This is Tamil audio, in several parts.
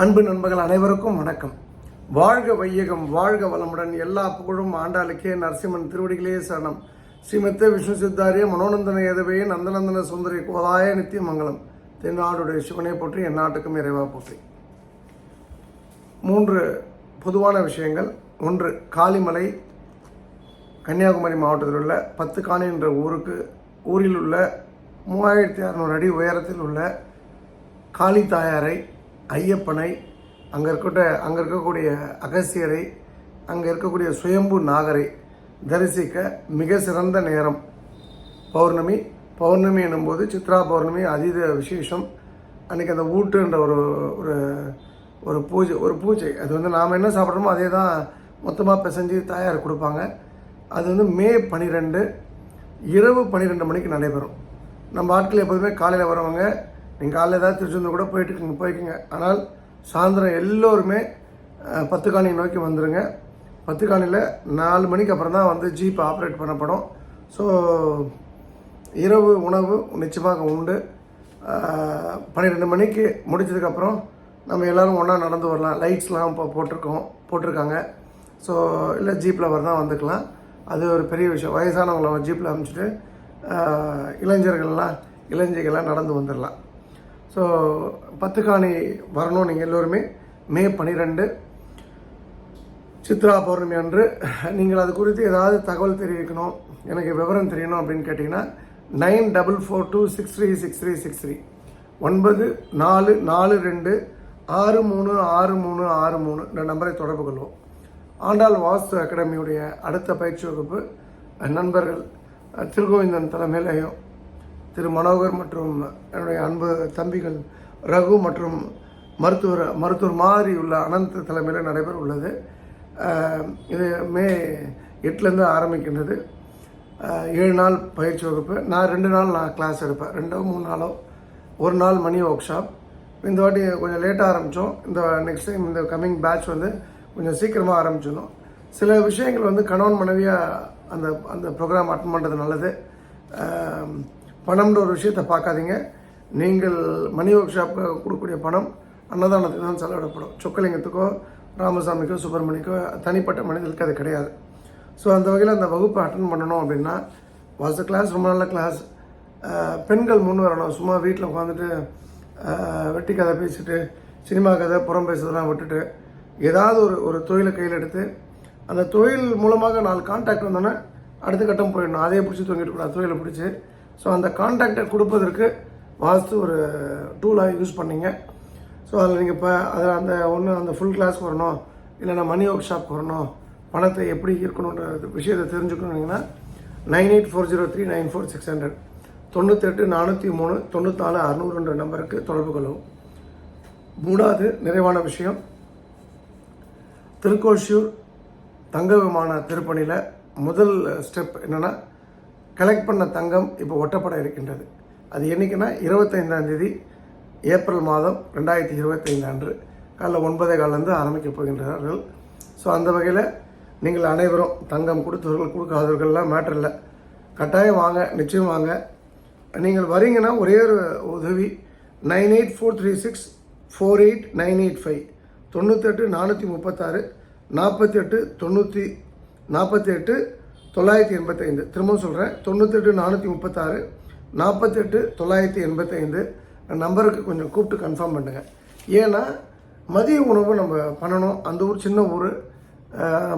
அன்பு நண்பர்கள் அனைவருக்கும் வணக்கம். வாழ்க வையகம் வாழ்க வளமுடன் எல்லா புகழும் ஆண்டாளுக்கே நரசிம்மன் திருவடிகளே சரணம். ஸ்ரீமத்த விஷ்ணு சித்தாரிய மனோநந்தன ஏதவே நந்தநந்தன சுந்தரி கோதாய நித்தியமங்கலம். தென்னாடுடைய சிவனை போற்றி என் நாட்டுக்கும் இறைவா போற்றி. மூன்று பொதுவான விஷயங்கள். ஒன்று காளிமலை கன்னியாகுமரி மாவட்டத்தில் உள்ள பத்து காணி என்ற ஊருக்கு ஊரில் உள்ள மூவாயிரத்தி அறநூறு அடி உயரத்தில் உள்ள காளி தாயாரை ஐயப்பனை அங்கே இருக்கட்ட அங்கே இருக்கக்கூடிய அகசியரை அங்கே இருக்கக்கூடிய சுயம்பு நாகரை தரிசிக்க மிக சிறந்த நேரம். பௌர்ணமி பௌர்ணமி எனும்போது சித்ரா பௌர்ணமி அதீத விசேஷம். அன்றைக்கி அந்த ஊட்டுன்ற ஒரு ஒரு ஒரு பூஜை ஒரு பூஜை. அது வந்து நாம் என்ன சாப்பிட்றோமோ அதே தான் மொத்தமாக பிசைஞ்சு தாயார் கொடுப்பாங்க. அது வந்து மே பன்னிரெண்டு இரவு பன்னிரெண்டு மணிக்கு நடைபெறும். நம்ம ஆட்கள் எப்போதுமே காலையில் வரவங்க. நீங்கள் காலையில் ஏதாவது திருச்செந்தூர் கூட போயிட்டு போய்க்குங்க. ஆனால் சாயந்தரம் எல்லோருமே பத்து காணி நோக்கி வந்துடுங்க பத்து காணியில் நாலு மணிக்கு அப்புறம் தான் வந்து ஜீப் ஆப்ரேட் பண்ணப்படும் ஸோ இரவு உணவு நிச்சயமாக உண்டு. பன்னிரெண்டு மணிக்கு முடிச்சதுக்கப்புறம் நம்ம எல்லோரும் ஒன்றா நடந்து வரலாம். லைட்ஸ்லாம் இப்போ போட்டிருக்கோம் போட்டிருக்காங்க. ஸோ இல்லை ஜீப்பில் வரதான் வந்துக்கலாம். அது ஒரு பெரிய விஷயம். வயசானவங்களை ஜீப்பில் அனுப்பிச்சிட்டு இளைஞர்கள்லாம் இளைஞர்கள்லாம் நடந்து வந்துடலாம் ஸோ பத்துக்காணி வரணும் நீங்கள் எல்லோருமே. மே பன்னிரெண்டு சித்ரா பௌர்ணமி அன்று. நீங்கள் அது குறித்து ஏதாவது தகவல் தெரிவிக்கணும் எனக்கு விவரம் தெரியணும் அப்படின்னு கேட்டிங்கன்னா nine double four two six three six three six three. ஒன்பது நாலு நாலு ரெண்டு ஆறு மூணு ஆறு மூணு ஆறு மூணு இந்த நம்பரை தொடர்பு கொள்வோம். ஆண்டாள் வாஸ்து அகாடமியுடைய அடுத்த பயிற்சி வகுப்பு நண்பர்கள் திருகோவிந்தன் தலைமையிலையும் திரு மனோகர் மற்றும் என்னுடைய அன்பு தம்பிகள் ரகு மற்றும் மருத்துவர் மருத்துவர் மாதிரி உள்ள அனந்த் தலைமையில் நடைபெற உள்ளது. இது மே எட்டுலேருந்து ஆரம்பிக்கின்றது. ஏழு நாள் பயிற்சி வகுப்பு. நான் ரெண்டு நாள் நான் கிளாஸ் எடுப்பேன். ரெண்டோ மூணு நாளோ ஒரு நாள் மணி ஒர்க் ஷாப் இந்த வாட்டி கொஞ்சம் லேட்டாக ஆரம்பித்தோம் இந்த நெக்ஸ்ட் டைம் இந்த கம்மிங் பேட்ச் வந்து கொஞ்சம் சீக்கிரமாக ஆரம்பிச்சிடணும். சில விஷயங்கள் வந்து கணவன் மனைவியாக அந்த அந்த ப்ரோக்ராம் அட்டன் பண்ணுறது நல்லது. பணம்ன்ற ஒரு விஷயத்தை பார்க்காதீங்க. நீங்கள் மணி ஒர்க் ஷாப்புக்கு கொடுக்கக்கூடிய பணம் அன்னதானத்துக்கு தான் செலவிடப்படும். சொக்கலிங்கத்துக்கோ ராமசாமிக்கோ சுப்பிரமணிக்கோ தனிப்பட்ட மனிதர்களுக்கு அது கிடையாது. ஸோ அந்த வகையில் அந்த வகுப்பை அட்டன் பண்ணணும் அப்படின்னா வாட்ஸ் கிளாஸ் ரொம்ப நல்ல கிளாஸ் பெண்கள் முன் வரணும். சும்மா வீட்டில் உட்காந்துட்டு வெட்டி கதை பேசிட்டு சினிமா கதை புறம் பேசுறதெல்லாம் விட்டுட்டு ஏதாவது ஒரு ஒரு தொழிலை கையில் எடுத்து அந்த தொழில் மூலமாக நாலு கான்டாக்ட் வந்தோன்னே அடுத்த கட்டம் போயிடணும். அதே பிடிச்சி தூங்கிட்டு கூடாது தொழிலை பிடிச்சி ஸோ அந்த கான்டாக்டை கொடுப்பதற்கு வாஸ்து ஒரு டூலாக யூஸ் பண்ணிங்க. ஸோ அதில் நீங்கள் இப்போ அதில் அந்த ஒன்று அந்த ஃபுல் கிளாஸ் வரணும். இல்லைன்னா மணி ஒர்க் ஷாப் வரணும். பணத்தை எப்படி இருக்கணுன்ற விஷயத்தை தெரிஞ்சுக்கணுங்கன்னா nine eight four zero three nine four six hundred தொண்ணூத்தெட்டு நானூற்றி மூணு தொண்ணூத்தாலு அறுநூறுன்ற நம்பருக்கு தொடர்பு கொள்ளவும். மூணாவது நிறைவான விஷயம் திருக்கோஷூர் தங்க விமான திருப்பணியில் முதல் ஸ்டெப் என்னென்னா கலெக்ட் பண்ண தங்கம் இப்போ ஒட்டப்பட இருக்கின்றது. அது என்றைக்குன்னா இருபத்தைந்தாம் தேதி ஏப்ரல் மாதம் ரெண்டாயிரத்தி இருபத்தைந்து அன்று காலைல ஒன்பதே காலிலேருந்து ஆரம்பிக்க போகின்றார்கள். ஸோ அந்த வகையில் நீங்கள் அனைவரும் தங்கம் கொடுத்தவர்கள் கொடுக்காதவர்கள்லாம் மேட்டர் இல்லை. கட்டாயம் வாங்க நிச்சயம் வாங்க. நீங்கள் வரீங்கன்னா ஒரே ஒரு உதவி nine eight four three six four eight nine eight five. தொண்ணூத்தெட்டு நானூற்றி முப்பத்தாறு நாற்பத்தி எட்டு தொண்ணூற்றி நாற்பத்தி எட்டு தொள்ளாயிரத்தி எண்பத்தைந்து. திரும்பவும் சொல்கிறேன் தொண்ணூத்தெட்டு நானூற்றி முப்பத்தாறு நாற்பத்தெட்டு தொள்ளாயிரத்தி எண்பத்தைந்து. நம்பருக்கு கொஞ்சம் கூப்பிட்டு கன்ஃபார்ம் பண்ணுங்கள் ஏன்னா மதிய உணவு நம்ம பண்ணணும். அந்த ஊர் சின்ன ஊர்.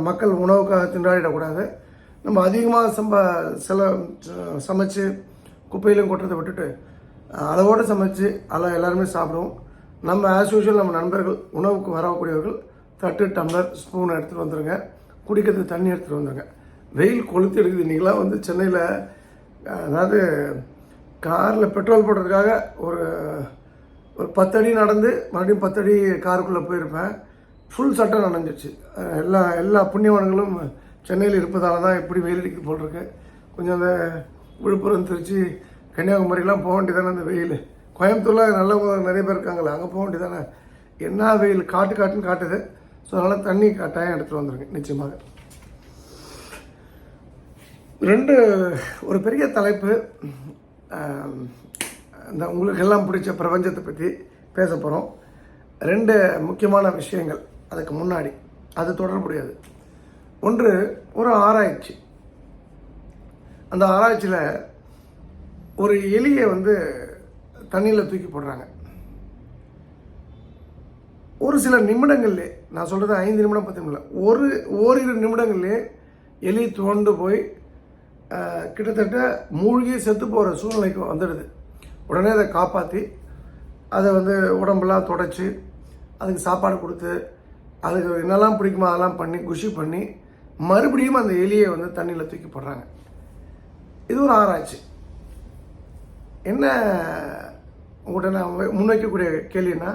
மக்கள் உணவுக்காக திண்டாடிடக்கூடாது. நம்ம அதிகமாக சம்ப சில சமைச்சு குப்பையிலும் கொட்டுறதை விட்டுட்டு அளவோடு சமைச்சு அளவு எல்லாருமே சாப்பிடுவோம். நம்ம ஆஸ் யூஷுவல் நம்ம நண்பர்கள் உணவுக்கு வரக்கூடியவர்கள் தட்டு டம்ளர் ஸ்பூன் எடுத்துகிட்டு வந்துடுங்க குடிக்கிறதுக்கு தண்ணி எடுத்துகிட்டு வந்துடுங்க வெயில் கொளுத்து எடுக்குது. நீங்களாம் வந்து சென்னையில் அதாவது காரில் பெட்ரோல் போடுறதுக்காக ஒரு ஒரு பத்தடி நடந்து மறுபடியும் பத்தடி காருக்குள்ளே போயிருப்பேன். ஃபுல் சட்டை நனைஞ்சிச்சு எல்லா எல்லா புண்ணியவான்களும் சென்னையில் இருப்பதால தான் இப்படி வெயில் அடிக்க போட்டிருக்கு. கொஞ்சம் அந்த விழுப்புரம் திருச்சி கன்னியாகுமரிலாம் போக வேண்டியதானே அந்த வெயில். கோயம்புத்தூரில் நல்லவங்க நிறைய பேர் இருக்காங்களே அங்கே போக வேண்டியதானே? என்ன வெயில்? காட்டு காட்டுன்னு காட்டுது. ஸோ அதனால் தண்ணி கட்டாயம் எடுத்துகிட்டு வந்துருங்க நிச்சயமாக. ரெண்டு ஒரு பெரிய தலைப்பு இந்த உங்களுக்கு எல்லாம் பிடிச்ச பிரபஞ்சத்தை பற்றி பேச போகிறோம் ரெண்டு முக்கியமான விஷயங்கள் அதுக்கு முன்னாடி. அது தொடர்புடையது. ஒன்று ஒரு ஆராய்ச்சி. அந்த ஆராய்ச்சியில் ஒரு எலியை வந்து தண்ணியில் தூக்கி போடுறாங்க. ஒரு சில நிமிடங்கள்லே நான் சொல்கிறது ஐந்து நிமிடம் பத்து நிமிடம் ஒரு ஓரிரு நிமிடங்கள்லே எலி துவண்டு போய் கிட்டத்தட்ட மூழ்கி செத்து போகிற சூழ்நிலைக்கு வந்துடுது. உடனே அதை காப்பாற்றி அதை வந்து உடம்பெல்லாம் தொடச்சி அதுக்கு சாப்பாடு கொடுத்து அதுக்கு என்னெல்லாம் பிடிக்குமோ அதெல்லாம் பண்ணி குஷி பண்ணி மறுபடியும் அந்த எலியை வந்து தண்ணியில் தூக்கி போடுறாங்க. இது ஒரு ஆராய்ச்சி. என்ன உங்கள்கிட்ட நான் முன்வைக்கக்கூடிய கேள்வின்னா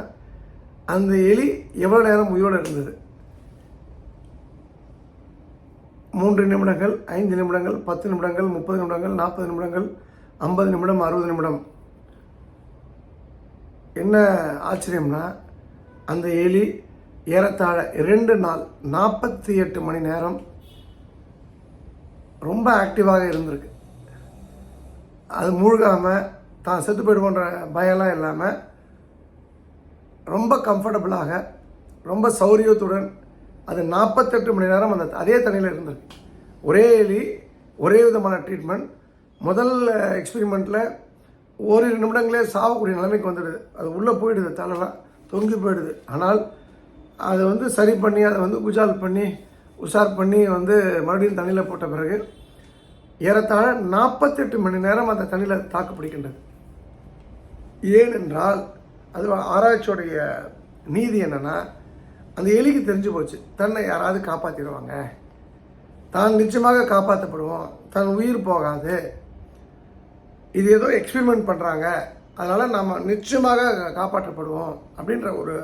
அந்த எலி எவ்வளோ நேரம் உயிரோடு இருந்தது? மூன்று நிமிடங்கள் ஐந்து நிமிடங்கள் பத்து நிமிடங்கள் முப்பது நிமிடங்கள் நாற்பது நிமிடங்கள் ஐம்பது நிமிடம் அறுபது நிமிடம். என்ன ஆச்சரியம்னா அந்த எலி ஏறத்தாழ இரண்டு நாள் நாற்பத்தி எட்டு மணி நேரம் ரொம்ப ஆக்டிவாக இருந்திருக்கு. அது மூழ்காமல் தான் செத்து போயிடுவோன்ற பயம்லாம் இல்லாமல் ரொம்ப கம்ஃபர்டபுளாக ரொம்ப சௌரியத்துடன் அது நாற்பத்தெட்டு மணி நேரம் அந்த அதே தண்ணியில் இருந்திருக்கு ஒரே எலி ஒரே விதமான ட்ரீட்மெண்ட் முதல் எக்ஸ்பெரிமெண்ட்டில் ஓரிரு நிமிடங்களே சாவக்கூடிய நிலைமைக்கு வந்துடுது. அது உள்ளே போயிடுது தலைலாம் தொங்கி போயிடுது. ஆனால் அதை வந்து சரி பண்ணி அதை வந்து குஜால் பண்ணி உஷார் பண்ணி வந்து மறுபடியும் தண்ணியில் போட்ட பிறகு ஏறத்தாழ நாற்பத்தெட்டு மணி நேரம் அந்த தண்ணியில் தாக்கு பிடிக்கின்றது ஏனென்றால் அது ஆராய்ச்சியோடைய நீதி என்னென்னா அந்த எலிக்கு தெரிஞ்சு போச்சு தன்னை யாராவது காப்பாற்றிடுவாங்க தான் நிச்சயமாக காப்பாற்றப்படுவோம் தன் உயிர் போகாது. இது ஏதோ எக்ஸ்பெரிமெண்ட் பண்ணுறாங்க அதனால் நம்ம நிச்சயமாக காப்பாற்றப்படுவோம் அப்படின்ற ஒரு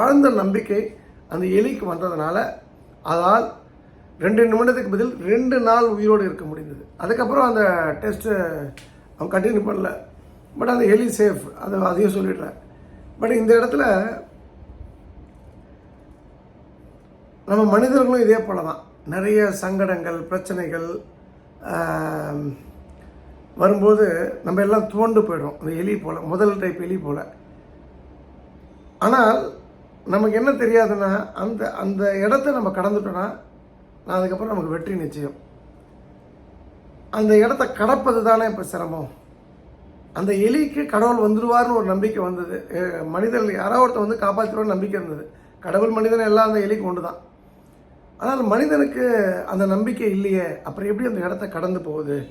ஆழ்ந்த நம்பிக்கை அந்த எலிக்கு வந்ததுனால அதால் ரெண்டு நிமிடத்துக்கு பதில் ரெண்டு நாள் உயிரோடு இருக்க முடிந்தது. அதுக்கப்புறம் அந்த டெஸ்ட்டு அவன் கண்டினியூ பண்ணல. பட் அந்த எலி சேஃப் அது அதையும் சொல்லிடுறேன் பட் இந்த இடத்துல நம்ம மனிதர்களும் இதே போல தான் நிறைய சங்கடங்கள் பிரச்சனைகள் வரும்போது நம்ம எல்லாம் துவண்டு போயிடும் அந்த எலி போல் முதல் டைப் எலி போல். ஆனால் நமக்கு என்ன தெரியாதுன்னா அந்த அந்த இடத்த நம்ம கடந்துட்டோன்னா நான் அதுக்கப்புறம் நமக்கு வெற்றி நிச்சயம். அந்த இடத்த கடப்பது தானே இப்போ சிரமம். அந்த எலிக்கு கடவுள் வந்துடுவார்னு ஒரு நம்பிக்கை வந்தது. மனிதர்கள் யாரோ ஒருத்தர் வந்து காப்பாற்றுவார்னு நம்பிக்கை இருந்தது. கடவுள் மனிதன் எல்லாம் அந்த எலிக்கு ஒன்று தான் ஆனால் மனிதனுக்கு அந்த நம்பிக்கை இல்லையே அப்புறம் எப்படி அந்த இடத்த கடந்து போகுது?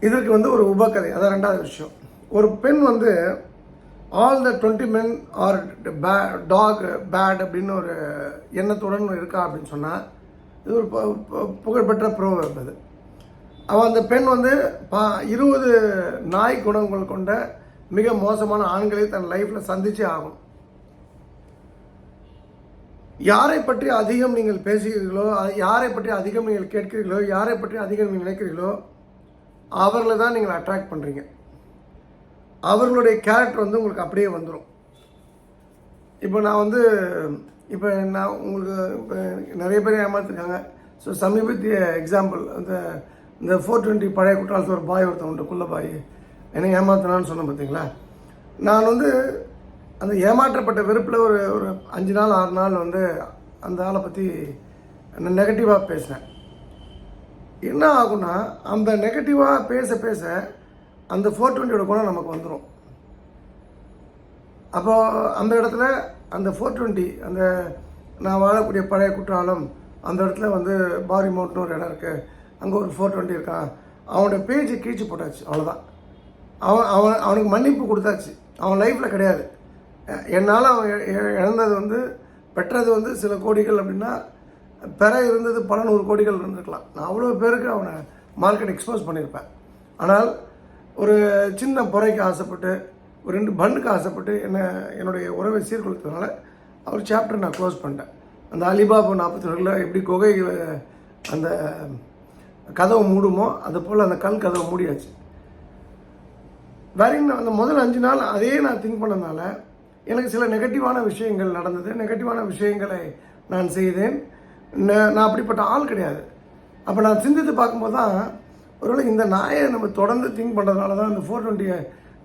இதற்கு வந்து ஒரு உபக்கதை அதான் ரெண்டாவது விஷயம். ஒரு பெண் வந்து all the twenty men are pay talk bad அப்படின்னு ஒரு எண்ணத்துடன் இருக்கா அப்படின்னு சொன்னால் இது ஒரு பு- பு- புகழ்பெற்ற ப்ரோவர்ப் அது. அவள் அந்த பெண் வந்து பா இருபது நாய் குணங்கள் கொண்ட மிக மோசமான ஆண்களை தன் லைஃப்பில் சந்திச்சே ஆகும் யாரை பற்றி அதிகம் நீங்கள் பேசுகிறீர்களோ யாரை பற்றி அதிகம் நீங்கள் கேட்கிறீர்களோ யாரை பற்றி அதிகம் நீங்கள் நினைக்கிறீர்களோ அவர்களை தான் நீங்கள் அட்ராக்ட் பண்ணுறீங்க அவர்களுடைய கேரக்டர் வந்து உங்களுக்கு அப்படியே வந்துடும் இப்போ நான் வந்து இப்போ நான் உங்களுக்கு இப்போ நிறைய பேர் ஏமாத்துருக்காங்க. ஸோ சமீபத்திய எக்ஸாம்பிள் அந்த இந்த ஃபோர் டுவெண்ட்டி பழைய குற்றாலத்தில் ஒரு பாய் ஒருத்தன் உண்டு குள்ள பாய் என்னை ஏமாத்தினான்னு சொன்னேன் பார்த்தீங்களா? நான் வந்து அந்த ஏமாற்றப்பட்ட வெறுப்பில் ஒரு ஒரு அஞ்சு நாள் ஆறு நாள் வந்து அந்த ஆளை பற்றி நெகட்டிவாக பேசினேன். என்ன ஆகும்னா அந்த நெகட்டிவாக பேச பேச அந்த ஃபோர் டுவெண்ட்டியோட குணம் நமக்கு வந்துடும் அப்போது அந்த இடத்துல அந்த ஃபோர் டுவெண்ட்டி அந்த நான் வாழக்கூடிய பழைய குற்றாலம் அந்த இடத்துல வந்து பாரி மவுண்ட்னு ஒரு இடம் இருக்குது அங்கே ஒரு ஃபோர் டுவெண்ட்டி இருக்கான். அவனோட பேஜை கீழ்ச்சி போட்டாச்சு அவ்வளோதான் அவன் அவன் அவனுக்கு மன்னிப்பு கொடுத்தாச்சு. அவன் லைஃப்பில் கிடையாது. என்னால் அவன் இழந்தது வந்து பெற்றது வந்து சில கோடிகள் அப்படின்னா பெற இருந்தது பல நூறு கோடிகள் இருந்திருக்கலாம். நான் அவ்வளோ பேருக்கு அவனை மார்க்கெட் எக்ஸ்போஸ் பண்ணியிருப்பேன். ஆனால் ஒரு சின்ன பொறைக்கு ஆசைப்பட்டு ஒரு ரெண்டு பண்ணுக்கு ஆசைப்பட்டு என்னை என்னுடைய உறவை சீர்குலைத்ததுனால அவர் சாப்டர் நான் க்ளோஸ் பண்ணிட்டேன். அந்த அலிபாபு நாற்பத்தி ரெண்டில் எப்படி குகை அந்த கதவை மூடுமோ அது போல் அந்த கல் கதவை மூடியாச்சு. வேற அந்த முதல் அஞ்சு நாள் அதே நான் திங்க் பண்ணனால எனக்கு சில நெகட்டிவான விஷயங்கள் நடந்தது. நெகட்டிவான விஷயங்களை நான் செய்தேன். நான் அப்படிப்பட்ட ஆள் கிடையாது. அப்போ நான் சிந்தித்து பார்க்கும்போது தான் ஒருவேளை இந்த நாயை நம்ம தொடர்ந்து திங்க் பண்ணுறதுனால தான் இந்த ஃபோர் டுவெண்ட்டியை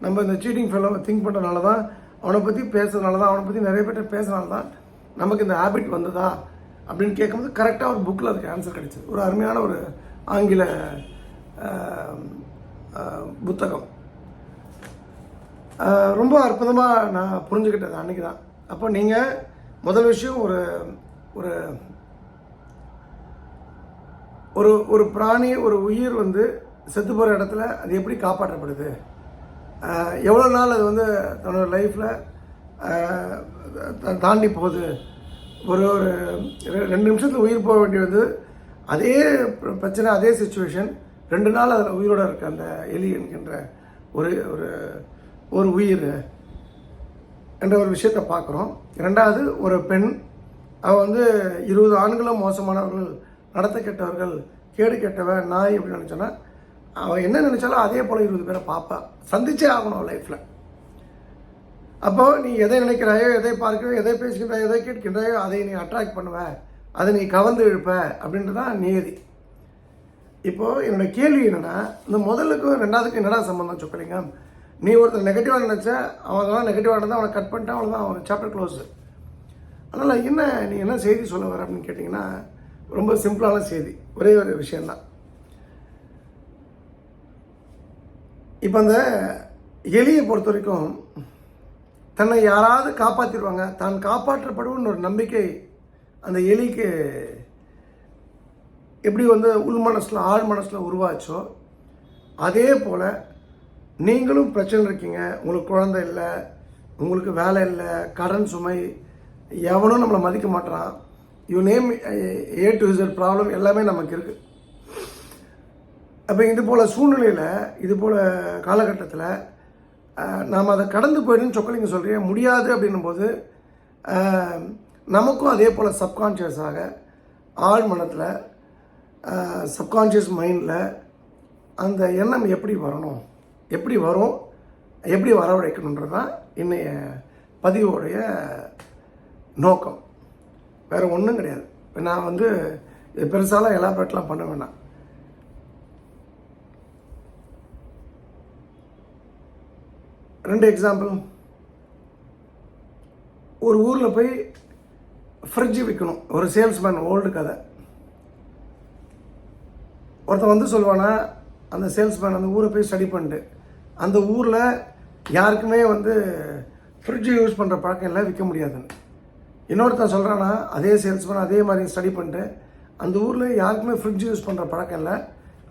நம்ம இந்த சீட்டிங் ஃபெல்லோ திங்க் பண்ணுறதுனால தான் அவனை பற்றி பேசுறதுனால தான் அவனை பற்றி நிறைய பேர்கிட்ட பேசுறதுனால தான் நமக்கு இந்த ஹேபிட் வந்ததா அப்படின்னு கேட்கும்போது கரெக்டாக ஒரு புக்கில் அதுக்கு ஆன்சர் கிடைச்சிது. ஒரு அருமையான ஒரு ஆங்கில புத்தகம். ரொம்ப அற்புதமாக நான் புரிஞ்சுக்கிட்டது அன்றைக்கி தான் அப்போ நீங்கள் முதல் விஷயம் ஒரு ஒரு ஒரு ஒரு பிராணி ஒரு உயிர் வந்து செத்து போகிற இடத்துல அது எப்படி காப்பாற்றப்படுது? எவ்வளோ நாள் அது வந்து தன்னோட லைஃப்பில் தாண்டி போகுது? ஒரு ஒரு ரெண்டு நிமிஷத்தில் உயிர் போக வேண்டியது. அதே பிர- பிரச்சனை அதே சுச்சுவேஷன் ரெண்டு நாள் அதில் உயிரோட இருக்க அந்த எலி என்கின்ற ஒரு ஒரு ஒரு உயிர் என்ற ஒரு விஷயத்தை பார்க்குறோம். ரெண்டாவது ஒரு பெண் அவள் வந்து இருபது ஆண்களும் மோசமானவர்கள் நடத்த கெட்டவர்கள் கேடு கெட்டவன் நாய் அப்படின்னு நினச்சோன்னா அவள் என்ன நினச்சாலும் அதே போல் இருபது பேரை பார்ப்பா. சந்திச்சே ஆகணும் லைஃப்பில் அப்போ நீ எதை நினைக்கிறாயோ எதை பார்க்கிறாயோ எதை பேசுகின்றாயோ எதை கேட்கின்றாயோ அதை நீ அட்ராக்ட் பண்ணுவ. அதை நீ கவர்ந்து இழுப்ப அப்படின்றது தான் நியதி. இப்போது என்னோடய கேள்வி என்னென்னா இந்த முதலுக்கும் ரெண்டாவதுக்கும் என்னடா சம்மந்தம் சொக்கலிங்க நீ ஒருத்தர் நெகட்டிவாக நினச்ச அவங்கெல்லாம் நெகட்டிவாக இருந்தால் அவனை கட் பண்ணிட்டான் அவ்வளோதான் அவன் சாப்டர் க்ளோஸு அதனால் என்ன நீ என்ன செய்தி சொல்ல வர அப்படின்னு கேட்டிங்கன்னா ரொம்ப சிம்பிளான செய்தி. ஒரே ஒரு விஷயந்தான் இப்போ அந்த எலியை பொறுத்த வரைக்கும் தன்னை யாராவது காப்பாற்றிடுவாங்க தான் காப்பாற்றப்படுவோம்னு ஒரு நம்பிக்கை அந்த எலிக்கு எப்படி வந்து உள் மனசில் ஆழ் மனசில் உருவாச்சோ அதே போல் நீங்களும் பிரச்சனை இருக்கீங்க உங்களுக்கு குழந்தை இல்லை உங்களுக்கு வேலை இல்லை கடன் சுமை எவனும் நம்மளை மதிக்க மாட்டான் you name A to Z problem எல்லாமே நமக்கு இருக்குது அப்போ இது போல் சூழ்நிலையில் இது போல் காலகட்டத்தில் நாம் அதை கடந்து போயிடுன்னு சொக்கலிங்க சொல்கிறீங்க முடியாது அப்படின்னும் போது நமக்கும் அதே போல் சப்கான்ஷியஸாக ஆழ் மனத்தில் சப்கான்ஷியஸ் மைண்டில் அந்த எண்ணம் எப்படி வரணும்? எப்படி வரும் எப்படி வரவழைக்கணுன்றது தான் இன்னைய பதிவோடைய நோக்கம். வேறு ஒன்றும் கிடையாது. இப்போ நான் வந்து இது பெருசாலாம் எலாபரேட்லாம் பண்ண வேணாம். ரெண்டு எக்ஸாம்பிள் ஒரு ஊரில் போய் ஃப்ரிட்ஜ் விற்கணும் ஒரு சேல்ஸ்மேன் ஓல்டு கதை. ஒருத்தன் வந்து சொல்லுவானா அந்த சேல்ஸ்மேன் அந்த ஊரை போய் ஸ்டடி பண்ணிட்டு அந்த ஊரில் யாருக்குமே வந்து ஃப்ரிட்ஜு யூஸ் பண்ணுற பழக்கம் இல்லை விற்க முடியாதுன்னு. இன்னொருத்தன் சொல்கிறான்னா அதே சேல்ஸ்மேன் அதே மாதிரி ஸ்டடி பண்ணிட்டு அந்த ஊரில் யாருக்குமே ஃப்ரிட்ஜ் யூஸ் பண்ணுற பழக்கம் இல்லை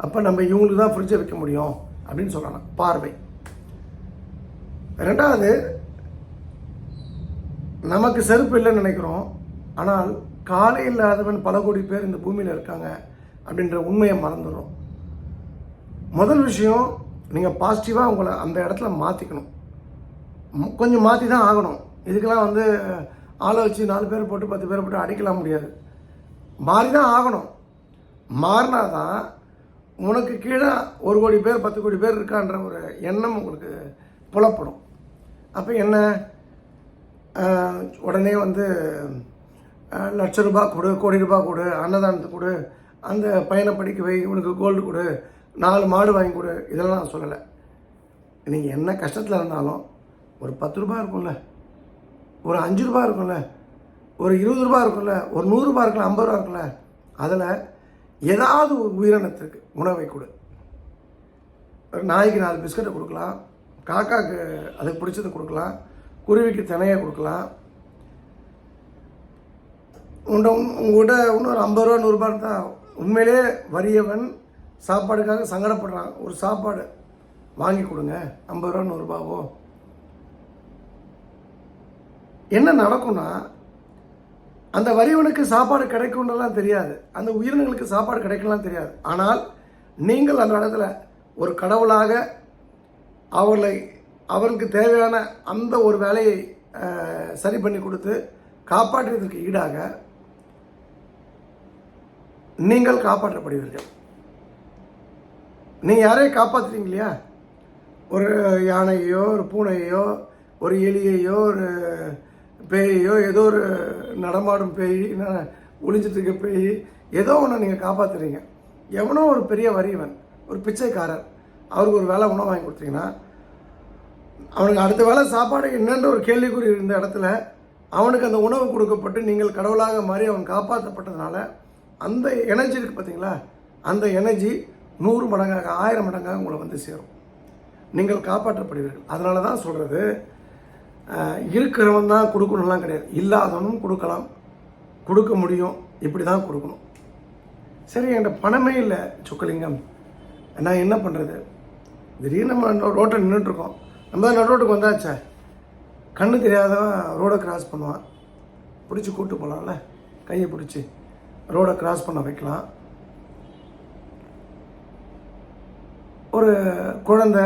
அப்போ நம்ம இவங்களுக்கு தான் ஃப்ரிட்ஜை விற்க முடியும் அப்படின்னு சொல்கிறான் பார்வை. ரெண்டாவது நமக்கு செருப்பு இல்லைன்னு நினைக்கிறோம் ஆனால் காலை இல்லாதவன் பல கோடி பேர் இந்த பூமியில் இருக்காங்க அப்படின்ற உண்மையை மறந்துடும் முதல் விஷயம் நீங்கள் பாசிட்டிவாக உங்களை அந்த இடத்துல மாற்றிக்கணும் கொஞ்சம் மாற்றி தான் ஆகணும். இதுக்கெல்லாம் வந்து ஆளை வச்சு நாலு பேர் போட்டு பத்து பேர் போட்டு அடிக்கலாம் முடியாது. மாறி தான் ஆகணும். மாறினா தான் உனக்கு கீழே ஒரு கோடி பேர் பத்து கோடி பேர் இருக்கான்ற ஒரு எண்ணம் உங்களுக்கு புலப்படும். அப்போ என்ன? உடனே வந்து லட்ச ரூபாய் கொடு கோடி ரூபாய் கொடு அன்னதானத்துக்கு கொடு அந்த பையனை படிக்க வை இவனுக்கு கோல்டு கொடு நாலு மாடு வாங்கி கொடு. இதெல்லாம் நான் சொல்லலை. நீங்கள் என்ன கஷ்டத்தில் இருந்தாலும் ஒரு பத்து ரூபா இருக்கும்ல. ஒரு அஞ்சு ரூபா இருக்கும்ல. ஒரு இருபது ரூபா இருக்கும்ல. ஒரு நூறுரூபா இருக்குல்ல ஐம்பது ரூபா இருக்குல்ல அதில் ஏதாவது ஒரு உயிரினத்திற்கு உணவை கொடு. ஒரு நாய்க்கு நாலு பிஸ்கட்டை கொடுக்கலாம். காக்காக்கு அதுக்கு பிடிச்சதை கொடுக்கலாம். குருவிக்கு தினையை கொடுக்கலாம். உண்ட உங்கள்கிட்ட இன்னொரு ஐம்பது ரூபா நூறுரூபா இருந்தால் உண்மையிலே வறியவன் சாப்பாடுக்காக சங்கடப்படுறாங்க. ஒரு சாப்பாடு வாங்கி கொடுங்க. ஐம்பது ரூபா நூறுரூபாவோ என்ன நடக்கும்னா அந்த வறியவனுக்கு சாப்பாடு கிடைக்கும்னுலாம் தெரியாது. அந்த உயிரினங்களுக்கு சாப்பாடு கிடைக்கலாம் தெரியாது. ஆனால் நீங்கள் அந்த இடத்துல ஒரு கடவுளாக அவர்களை அவருக்கு தேவையான அந்த ஒரு வேலையை சரி பண்ணி கொடுத்து காப்பாற்றுவதற்கு ஈடாக நீங்கள் காப்பாற்றப்படுவீர்கள். நீங்கள் யாரையும் காப்பாற்றுறீங்க இல்லையா ஒரு யானையோ ஒரு பூனையோ ஒரு எலியையோ ஒரு பேயையோ ஏதோ ஒரு நடமாடும் பேய் இல்லைன்னா ஒளிஞ்சிட்டு இருக்க பேய் ஏதோ ஒன்று நீங்கள் காப்பாற்றுறீங்க எவனோ ஒரு பெரிய வரியவன் ஒரு பிச்சைக்காரர் அவருக்கு ஒரு வேலை உணவு வாங்கி கொடுத்தீங்கன்னா அவனுக்கு அடுத்த வேளை சாப்பாடு என்னன்ற ஒரு கேள்விக்குறி இருந்த இடத்துல அவனுக்கு அந்த உணவு கொடுக்கப்பட்டு நீங்கள் கடவுளாக மாறி அவன் காப்பாற்றப்பட்டதுனால அந்த எனர்ஜி இருக்குது பார்த்தீங்களா அந்த எனர்ஜி நூறு மடங்காக ஆயிரம் மடங்காக உங்களை வந்து சேரும். நீங்கள் காப்பாற்றப்படுவீர்கள். அதனால தான் சொல்கிறது இருக்கிறவன் தான் கொடுக்கணும்லாம் கிடையாது. இல்லாதவனும் கொடுக்கலாம். கொடுக்க முடியும். இப்படி தான் கொடுக்கணும். சரி என்கிட்ட பணமே இல்லை சொக்கலிங்கம். நான் என்ன பண்ணுறது திடீர்னு நம்ம ரோட்டை நின்றுட்டுருக்கோம் நம்ம தான் நடு ரோட்டுக்கு வந்தாச்சே? கண்ணு தெரியாதவன் ரோடை கிராஸ் பண்ணுவான். பிடிச்சி கூப்பிட்டு போகலாம்ல கையை பிடிச்சி ரோடை கிராஸ் பண்ண வைக்கலாம். ஒரு குழந்தை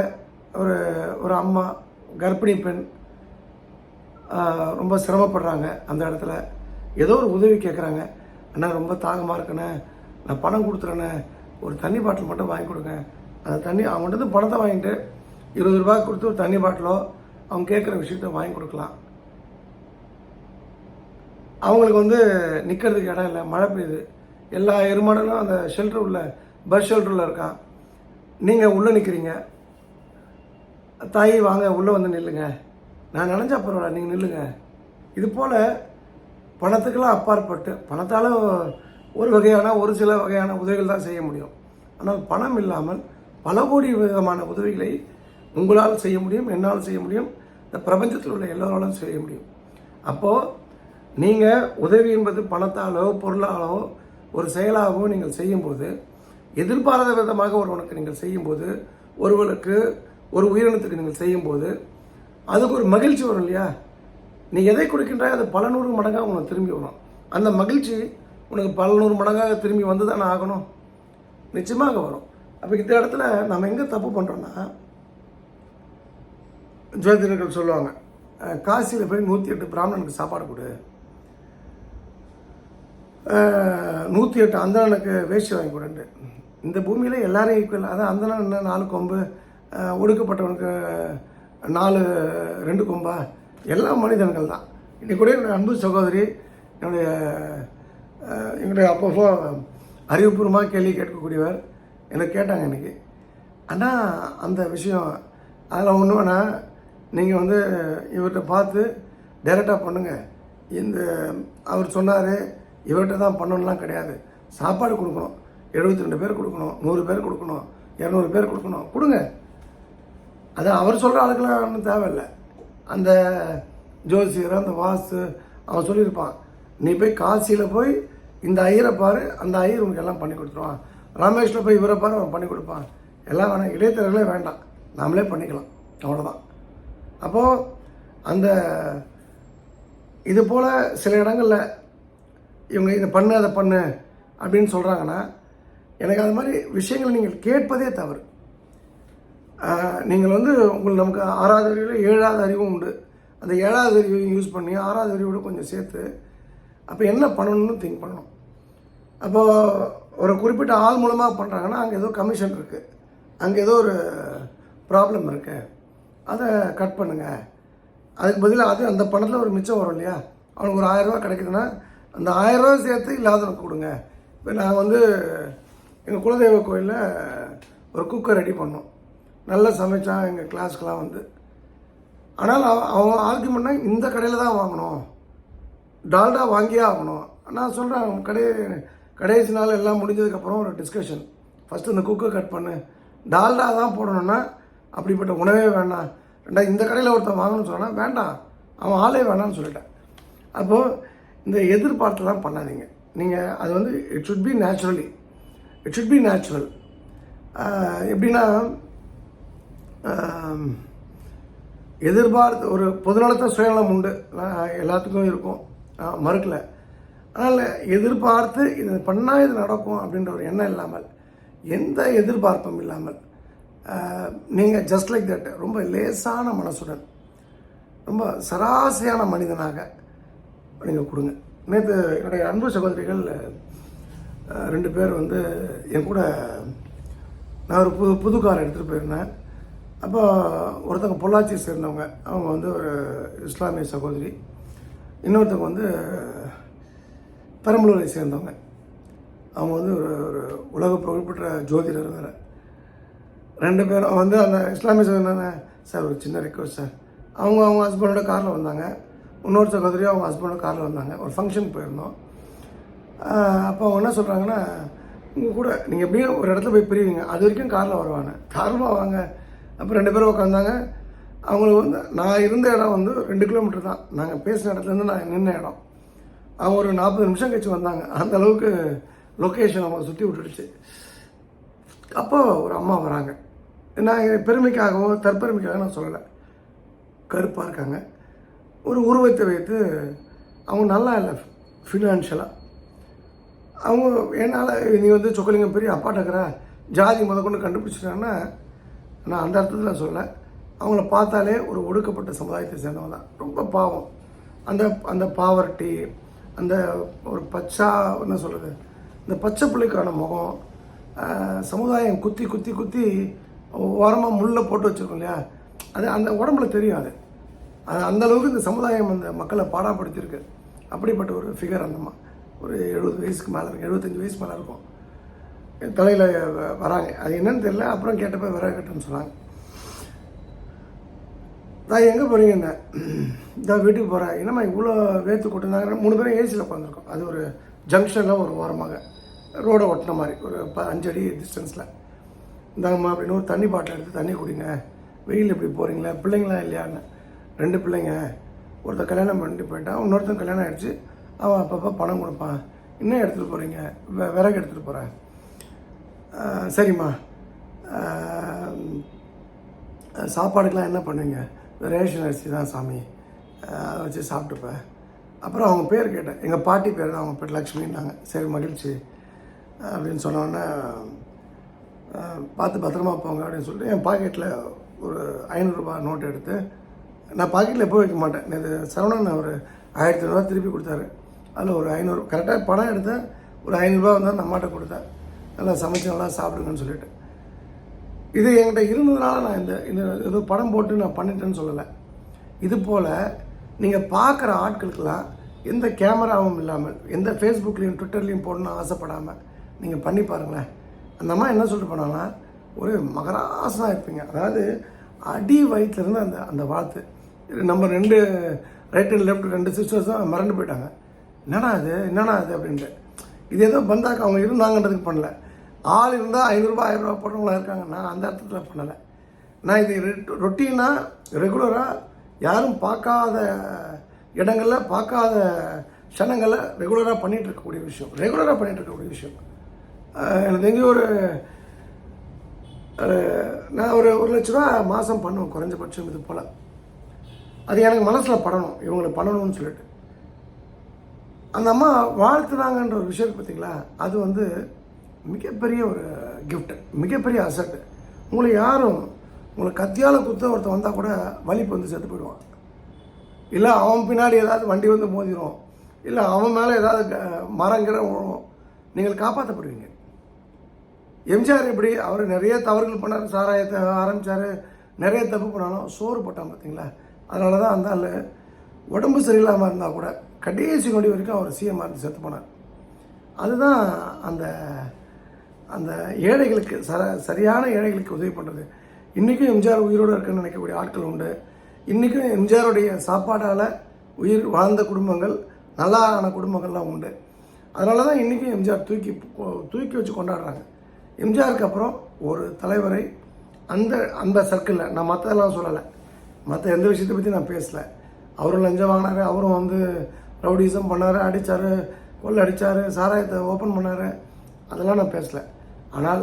ஒரு ஒரு அம்மா கர்ப்பிணி பெண் ரொம்ப சிரமப்படுறாங்க அந்த இடத்துல. ஏதோ ஒரு உதவி கேட்குறாங்க அண்ணா ரொம்ப தாகமாக இருக்குண்ணே. நான் பணம் கொடுத்துறேண்ணே. ஒரு தண்ணி பாட்டில் மட்டும் வாங்கி கொடுங்க. அந்த தண்ணி அவங்கள்ட்ட பணத்தை வாங்கிட்டு இருபது ரூபா கொடுத்து ஒரு தண்ணி பாட்டிலோ அவங்க கேட்குற விஷயத்த வாங்கி கொடுக்கலாம். அவங்களுக்கு வந்து நிற்கிறதுக்கு இடம் இல்லை. மழை பெய்யுது. எல்லா எருமாடலும் அந்த ஷெல்டர் உள்ள பஸ் ஷெல்டரில் இருக்கான். நீங்கள் உள்ளே நிற்கிறீங்க தாய் வாங்க உள்ளே வந்து நில்லுங்க. நான் நினைஞ்சா பரவாயில்ல நீங்கள் நில்லுங்க. இது போல் பணத்துக்கெல்லாம் அப்பாற்பட்டு பணத்தால் ஒரு வகையான ஒரு சில வகையான உதவிகள் தான் செய்ய முடியும். ஆனால் பணம் இல்லாமல் பல கோடி விதமான உதவிகளை உங்களால் செய்ய முடியும் என்னால் செய்ய முடியும் இந்த பிரபஞ்சத்தில் உள்ள எல்லோராலும் செய்ய முடியும். அப்போது நீங்கள் உதவி என்பது பணத்தாலோ பொருளாலோ ஒரு செயலாகவோ நீங்கள் செய்யும்போது எதிர்பாராத விதமாக ஒருவனுக்கு நீங்கள் செய்யும்போது ஒருவனுக்கு ஒரு உயிரினத்துக்கு நீங்கள் செய்யும்போது அதுக்கு ஒரு மகிழ்ச்சி வரும் இல்லையா? நீ எதை கொடுக்கின்றாய் அது பல நூறு மடங்காக உனக்கு திரும்பி வரும். அந்த மகிழ்ச்சி உனக்கு பல நூறு மடங்காக திரும்பி வந்து தானே ஆகணும்? நிச்சயமாக வரும். அப்போ இந்த இடத்துல நம்ம எங்கே தப்பு பண்ணுறோன்னா ஜோதிடர்கள் சொல்லுவாங்க காசியில் போய் நூற்றி எட்டு பிராமணனுக்கு சாப்பாடு கொடு. நூற்றி எட்டு அந்தணனுக்கு வேஷ்டி வாங்கி கொடுண்டு இந்த பூமியில் எல்லாரும் ஈக்குவல் அதான் அந்தணன் என்ன? நாலு கொம்பு ஒடுக்கப்பட்டவனுக்கு நாலு ரெண்டு கொம்பா? எல்லாம் மனிதன்கள் தான். இன்னைக்கு கூட என்னுடைய அன்பு சகோதரி என்னுடைய அஹ், எங்களுடைய அப்பப்போ அறிவுபூர்வமாக கேள்வி கேட்கக்கூடியவர் எனக்கு கேட்டாங்க இன்றைக்கி ஆனால் அந்த விஷயம் அதில் ஒன்று வேணா நீங்கள் வந்து இவர்கிட்ட பார்த்து டைரெக்டாக பண்ணுங்கள் இந்த அவர் சொன்னார் இவர்கிட்ட தான் பண்ணணும்லாம் கிடையாது. சாப்பாடு கொடுக்கணும். எழுபத்தி ரெண்டு பேர் கொடுக்கணும் நூறு பேர் கொடுக்கணும் இரநூறு பேர் கொடுக்கணும் கொடுங்க. அது அவர் சொல்கிற ஆளுக்கெல்லாம் ஒன்றும் தேவையில்லை. அந்த ஜோசியர் அந்த வாஸ்து அவன் சொல்லியிருப்பான் நீ போய் காசியில் போய் இந்த ஐயரை பாரு அந்த ஐயர் உனக்கு எல்லாம் பண்ணி கொடுத்துருவான். ராமேஷில் போய் இவரை பாரு அவன் பண்ணி கொடுப்பான். எல்லாம் வேணாம் இடைத்தரகளே வேண்டாம். நாமளே பண்ணிக்கலாம். அவ்வளோதான் அப்போது அந்த இது போல் சில இடங்களில் இவங்க இதை பண்ணு அதை பண்ணு அப்படின்னு சொல்கிறாங்கன்னா எனக்கு அது மாதிரி விஷயங்களை நீங்கள் கேட்பதே தவறு. நீங்கள் வந்து உங்களுக்கு நமக்கு ஆறாவது அறிவில் ஏழாவது அறிவும் உண்டு. அந்த ஏழாவது அறிவையும் யூஸ் பண்ணி ஆறாவது அறிவோட கொஞ்சம் சேர்த்து அப்போ என்ன பண்ணணும்னு திங்க் பண்ணணும். அப்போது ஒரு குறிப்பிட்ட ஆள் மூலமாக பண்ணுறாங்கன்னா அங்கே ஏதோ கமிஷன் இருக்குது அங்கே ஏதோ ஒரு ப்ராப்ளம் இருக்குது அதை கட் பண்ணுங்கள் அதுக்கு பதிலாக அது அந்த பணத்தில் ஒரு மிச்சம் வரும் இல்லையா? அவனுக்கு ஒரு ஆயிரரூவா கிடைக்குதுன்னா அந்த ஆயிரரூவா சேர்த்து இல்லாதவனுக்கு கொடுங்க. இப்போ நான் வந்து எங்கள் குலதெய்வ கோயிலில் ஒரு குக்கர் ரெடி பண்ணோம். நல்லா சமைச்சான் எங்கள் கிளாஸ்க்கெலாம் வந்து. ஆனால் அவன் அவன் ஆர்குமெண்ட்னா இந்த கடையில் தான் வாங்கணும். டால்டா வாங்கியே ஆகணும். நான் சொல்கிறேன் கடை கடைசி நாள் எல்லாம் முடிஞ்சதுக்கப்புறம் ஒரு டிஸ்கஷன் ஃபஸ்ட்டு இந்த குக்கை கட் பண்ணு. டால்டா தான் போடணும்னா அப்படிப்பட்ட உணவே வேண்டாம். ரெண்டா இந்த கடையில் ஒருத்தன் வாங்கணும்னு சொன்னால் வேண்டாம். அவன் ஆளே வேணான்னு சொல்லிட்டேன். அப்போது இந்த எதிர்பார்த்துலாம் பண்ணாதீங்க. நீங்கள் அது வந்து it should be naturally it should be natural எப்படின்னா um, எதிர்பார்த்து ஒரு பொதுநலத்த சுயநலம் உண்டு. எல்லாத்துக்கும் இருக்கும். மறுக்கல. அதனால் எதிர்பார்த்து இது பண்ணால் இது நடக்கும் அப்படின்ற ஒரு எண்ணம் இல்லாமல் எந்த எதிர்பார்ப்பும் இல்லாமல் நீங்கள் ஜஸ்ட் லைக் தட் ரொம்ப லேசான மனசுடன் ரொம்ப சராசரியான மனிதனாக நீங்கள் கொடுங்க. நேற்று என்னுடைய அன்பு சகோதரிகள் ரெண்டு பேர் வந்து என் கூட நான் ஒரு புது புது கார் எடுத்துகிட்டு போயிருந்தேன். அப்போ ஒருத்தவங்க பொள்ளாச்சியை சேர்ந்தவங்க. அவங்க வந்து ஒரு இஸ்லாமிய சகோதரி. இன்னொருத்தவங்க வந்து பெரம்பலூரை சேர்ந்தவங்க. அவங்க வந்து ஒரு ஒரு உலக புகழ்பெற்ற ஜோதிடர் வேறு. ரெண்டு பேரும் வந்து அந்த இஸ்லாமிய சகோதரன் சார் ஒரு சின்ன ரெக்வஸ்ட் சார். அவங்க அவங்க ஹஸ்பண்டோட காரில் வந்தாங்க. இன்னொரு சகோதரியும் அவங்க ஹஸ்பண்டோட காரில் வந்தாங்க. ஒரு ஃபங்க்ஷன் போயிருந்தோம். அப்போ அவங்க என்ன சொல்கிறாங்கன்னா உங்கள் கூட நீங்கள் எப்படியும் ஒரு இடத்துல போய் பிரிவீங்க. அது வரைக்கும் காரில் வருவாங்க. தாராளமாக வாங்க. அப்போ ரெண்டு பேரும் உட்காந்தாங்க அவங்களுக்கு வந்து நான் இருந்த இடம் வந்து ரெண்டு கிலோமீட்டர் தான். நாங்கள் பேசின இடத்துலேருந்து நான் நின்ன இடம். அவங்க ஒரு நாற்பது நிமிஷம் கழிச்சு வந்தாங்க. அந்த அளவுக்கு லொக்கேஷன் அவங்க சுற்றி விட்டுடுச்சு. அப்போ ஒரு அம்மா வராங்க. நான் பெருமைக்காகவோ தற்பெருமைக்காக நான் சொல்லலை. கருப்பாக இருக்காங்க. ஒரு உருவத்தை வைத்து அவங்க நல்லா இல்லை ஃபினான்ஷியலாக அவங்க என்னால் நீ வந்து சொக்கலிங்கம் பெரிய அப்பாட்டக்கிற ஜாதி முத கொண்டு கண்டுபிடிச்சிட்டாங்கன்னா நான் அந்த அர்த்தத்தில் சொல்லலை. அவங்கள பார்த்தாலே ஒரு ஒடுக்கப்பட்ட சமுதாயத்தை சேர்ந்தவங்க தான். ரொம்ப பாவம். அந்த அந்த பாவர்ட்டி அந்த ஒரு பச்சா என்ன சொல்கிறது இந்த பச்சை பிள்ளைக்கான முகம் சமுதாயம் குத்தி குத்தி குத்தி ஓரமாக முள்ளை போட்டு வச்சுருக்கோம் இல்லையா? அது அந்த உடம்புல தெரியும் அது. அது அந்தளவுக்கு இந்த சமுதாயம் அந்த மக்களை பாடாப்படுத்தியிருக்கு. அப்படிப்பட்ட ஒரு ஃபிகர் அந்தம்மா ஒரு எழுபது வயசுக்கு மேலே இருக்கும் எழுபத்தஞ்சி வயசு மேலே இருக்கும். தலையில் வராங்க. அது என்னன்னு தெரியல அப்புறம் கேட்டப்ப வர கட்டுன்னு சொன்னாங்க. நான் எங்கே போகிறீங்க என்ன? இந்த வீட்டுக்கு போகிறேன் என்னம்மா இவ்வளோ வேர்த்து கொட்டுனாங்க மூணு பேரும் ஏசியில் உட்காந்துருக்கோம் அது ஒரு ஜங்ஷனில் ஒரு ஓரமாக ரோடை ஒட்டின மாதிரி ஒரு ப அஞ்சடி டிஸ்டன்ஸில் இந்தாங்கம்மா அப்படின்னு ஒரு தண்ணி பாட்டில் எடுத்து தண்ணி குடிங்க. வெயில் இப்படி போகிறீங்களா பிள்ளைங்களாம் இல்லையான்னு. ரெண்டு பிள்ளைங்க. ஒருத்தர் கல்யாணம் பண்ணிட்டு போயிட்டான் இன்னொருத்தன் கல்யாணம் ஆகிடுச்சு அவன் அப்பப்போ பணம் கொடுப்பான். இன்னும் எடுத்துகிட்டு போகிறீங்க விறகு எடுத்துகிட்டு போகிறேன் சரிம்மா. சாப்பாடுக்கெலாம் என்ன பண்ணுவீங்க? ரேஷன் அரிசி தான் சாமி. அதை வச்சு சாப்பிட்டுப்பேன். அப்புறம் அவங்க பேர் கேட்டேன். எங்கள் பாட்டி பேர் தான் அவங்க பேர் லக்ஷ்மின்னாங்க சரி மகிழ்ச்சி. அப்படின்னு சொன்னோடனே பார்த்து பத்திரமா போங்க அப்படின்னு சொல்லிட்டு என் பாக்கெட்டில் ஒரு ஐநூறுரூபா நோட்டு எடுத்து நான் பாக்கெட்டில் எப்போ வைக்க மாட்டேன். இது சரவணன் அவர் ஆயிரத்தி ஐநூறுரூவா திருப்பி கொடுத்தாரு. அதில் ஒரு ஐநூறு கரெக்டாக பணம் எடுத்தேன் ஒரு ஐநூறுரூவா வந்தால் அந்த அம்மாட்ட கொடுத்தேன் நல்லா சமைச்சு நல்லா சாப்பிடுங்கன்னு சொல்லிட்டு. இது என்கிட்ட இருந்ததுனால நான் இந்த இந்த ஏதோ படம் போட்டு நான் பண்ணிட்டேன்னு சொல்லலை. இது போல் நீங்கள் பார்க்குற ஆட்களுக்கெல்லாம் எந்த கேமராவும் இல்லாமல் எந்த ஃபேஸ்புக்லேயும் ட்விட்டர்லேயும் போடணும்னு ஆசைப்படாமல் நீங்கள் பண்ணி பாருங்களேன். அந்த அம்மா என்ன சொல்லிட்டு போனாங்கன்னா ஒரு மகராசனாக இருப்பீங்க. அதாவது அடி வயிற்றுலேருந்து அந்த அந்த வாத்து நம்ம ரெண்டு ரைட் அண்ட் லெஃப்ட் ரெண்டு சிஸ்டர்ஸும் மறந்து போயிட்டாங்க. என்னடா அது என்னடா அது அப்படின்ட்டு. இது ஏதோ பந்தாக்கு அவங்க இருந்தாங்கன்றதுக்கு பண்ணல. ஆள் இருந்தால் ஐநூறுரூபா ஆயிரம் ரூபா போடுறவங்களா இருக்காங்க. நான் அந்த அர்த்தத்தில் பண்ணலை. நான் இது ரொட்டீனாக ரெகுலராக யாரும் பார்க்காத இடங்களில் பார்க்காத க்ஷணங்களில் ரெகுலராக பண்ணிகிட்டு இருக்கக்கூடிய விஷயம். ரெகுலராக பண்ணிகிட்டு இருக்கக்கூடிய விஷயம். எனக்கு தெரிஞ்சு ஒரு நான் ஒரு ஒரு லட்ச ரூபா மாதம் பண்ணுவேன் குறைஞ்சபட்சம் இது போல். அது எனக்கு மனசில் படணும். இவங்களை பண்ணணும்னு சொல்லிட்டு. அந்த அம்மா வாழ்த்துனாங்கன்ற ஒரு விஷயம் பார்த்தீங்களா அது வந்து மிகப்பெரிய ஒரு கிஃப்ட் மிகப்பெரிய அசட்டு உங்களை யாரும் உங்களை கத்தியால் குத்த ஒருத்தன் வந்தால் கூட வலிப்பு வந்து செத்து போயிடுவான். இல்லை அவன் பின்னாடி ஏதாவது வண்டி வந்து மோதிரும். இல்லை அவன் மேலே ஏதாவது க- மரங்கிற விழும். நீங்கள் காப்பாற்றப்படுவீங்க எம்ஜிஆர் எப்படி அவர் நிறைய தவறுகள் பண்ணார் சாராயத்தை ஆரம்பித்தார் நிறைய தப்பு பண்ணாலும் சோறு போட்டான் பார்த்தீங்களா அதனால தான் அந்த ஆள் உடம்பு சரியில்லாமல் இருந்தால் கூட கடைசி நொடி வரைக்கும் அவர் சிஎம் இருந்து செத்து போனார். அதுதான் அந்த அந்த ஏழைகளுக்கு சர சரியான ஏழைகளுக்கு உதவி பண்ணுறது இன்றைக்கும் எம்ஜிஆர் உயிரோடு இருக்குன்னு நினைக்கக்கூடிய ஆட்கள் உண்டு. இன்றைக்கும் எம்ஜிஆருடைய சாப்பாடால் உயிர் வாழ்ந்த குடும்பங்கள் நல்லா ஆன குடும்பங்கள்லாம் உண்டு. அதனால தான் இன்றைக்கும் எம்ஜிஆர் தூக்கி தூக்கி வச்சு கொண்டாடுறாங்க. எம்ஜிஆருக்கு அப்புறம் ஒரு தலைவரை அந்த அந்த சர்க்கிளில் நான் மற்றதெல்லாம் சொல்லலை. மற்ற எந்த விஷயத்தை பற்றி நான் பேசலை. அவரும் லஞ்சம் வாங்கினாரு அவரும் வந்து ரவுடிசம் பண்ணார் அடித்தார் கொள்ளை அடித்தார் சாராயத்தை ஓப்பன் பண்ணார். அதெல்லாம் நான் பேசலை. ஆனால்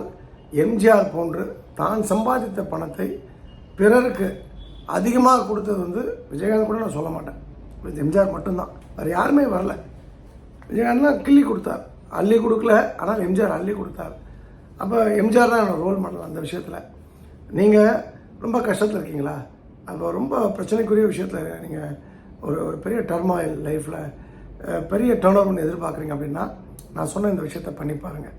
எம்ஜிஆர் போன்று தான் சம்பாதித்த பணத்தை பிறருக்கு அதிகமாக கொடுத்தது வந்து விஜயகாந்த் கூட நான் சொல்ல மாட்டேன். எம்ஜிஆர் மட்டும்தான். வேறு யாருமே வரல. விஜயகாந்த்னா கிள்ளி கொடுத்தார். அள்ளி கொடுக்கல ஆனால் எம்ஜிஆர் அள்ளி கொடுத்தார். அப்போ எம்ஜிஆர் தான் என்னோடய ரோல் மாடல் அந்த விஷயத்தில். நீங்கள் ரொம்ப கஷ்டத்தில் இருக்கீங்களா? அப்போ ரொம்ப பிரச்சனைக்குரிய விஷயத்தில் நீங்கள் ஒரு ஒரு பெரிய டர்மாயில் லைஃப்பில் பெரிய டர்ன் ஓவர் எதிர்பார்க்குறீங்க அப்படின்னா நான் சொன்ன இந்த விஷயத்த பண்ணி பாருங்கள்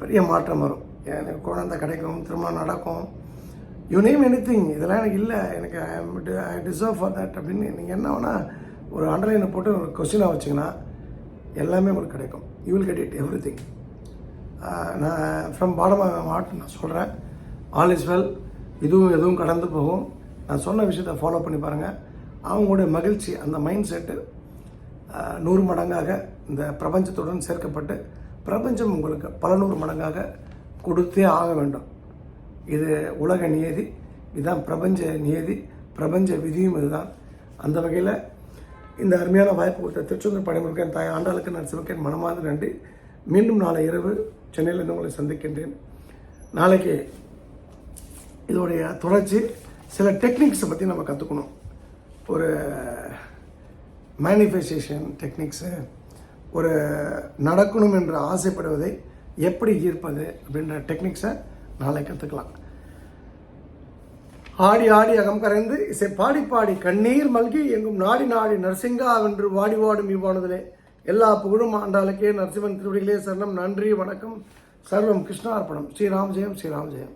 பெரிய மாற்றம் வரும். எனக்கு குழந்தை கிடைக்கும் திருமணம் நடக்கும். யூ நேம் எனி திங் இதெல்லாம் எனக்கு இல்லை. எனக்கு ஐ டிசர்வ் ஃபார் தட் அப்படின்னு நீங்கள் என்ன வேணால் ஒரு அண்டர்லைனை போட்டு ஒரு கொஸ்டினாக வச்சிங்கன்னா எல்லாமே உங்களுக்கு கிடைக்கும். You will get it everything நான் ஃப்ரம் பாடம் ஆர்ட் நான் சொல்கிறேன் ஆல் இஸ் வெல் இதுவும் எதுவும் கடந்து போகும். நான் சொன்ன விஷயத்தை ஃபாலோ பண்ணி பாருங்கள் அவங்களுடைய மகிழ்ச்சி அந்த மைண்ட் செட்டு நூறு மடங்காக இந்த பிரபஞ்சத்துடன் சேர்க்கப்பட்டு பிரபஞ்சம் உங்களுக்கு பல நூறு மடங்காக கொடுத்தே ஆக வேண்டும். இது உலக நியதி இதுதான் பிரபஞ்ச நியதி பிரபஞ்ச விதியும் இதுதான். அந்த வகையில் இந்த அருமையான வாய்ப்பு கொடுத்த திருச்செந்தூர் பணிமுருகன் தாய் ஆண்டாளுக்கு நான் சிவக்கேன் மனமார்ந்த நன்றி. மீண்டும் நாளை இரவு சென்னையில் இருந்து உங்களை சந்திக்கின்றேன். நாளைக்கு இதோடைய தொடர்ச்சி சில டெக்னிக்ஸை பற்றி நம்ம கற்றுக்கணும் ஒரு மேனிஃபெஸ்டேஷன் டெக்னிக்ஸு ஒரு நடக்கணும் என்று ஆசைப்படுவதை எப்படி ஈர்ப்பது அப்படின்ற டெக்னிக்ஸை நாளை கற்றுக்கலாம் ஆடி ஆடி அகம் கரைந்து இசை பாடி பாடி கண்ணீர் மல்கி எங்கும் நாடி நாடி நரசிங்கா வென்று வாடி வாடும் இவ்வானதிலே. எல்லா புகழும் ஆண்டாளுக்கே நரசிம்மன் திருவடிகளே சரணம். நன்றி வணக்கம். சர்வம் கிருஷ்ணார்ப்பணம். ஸ்ரீராம் ஜெயம் ஸ்ரீராம் ஜெயம்.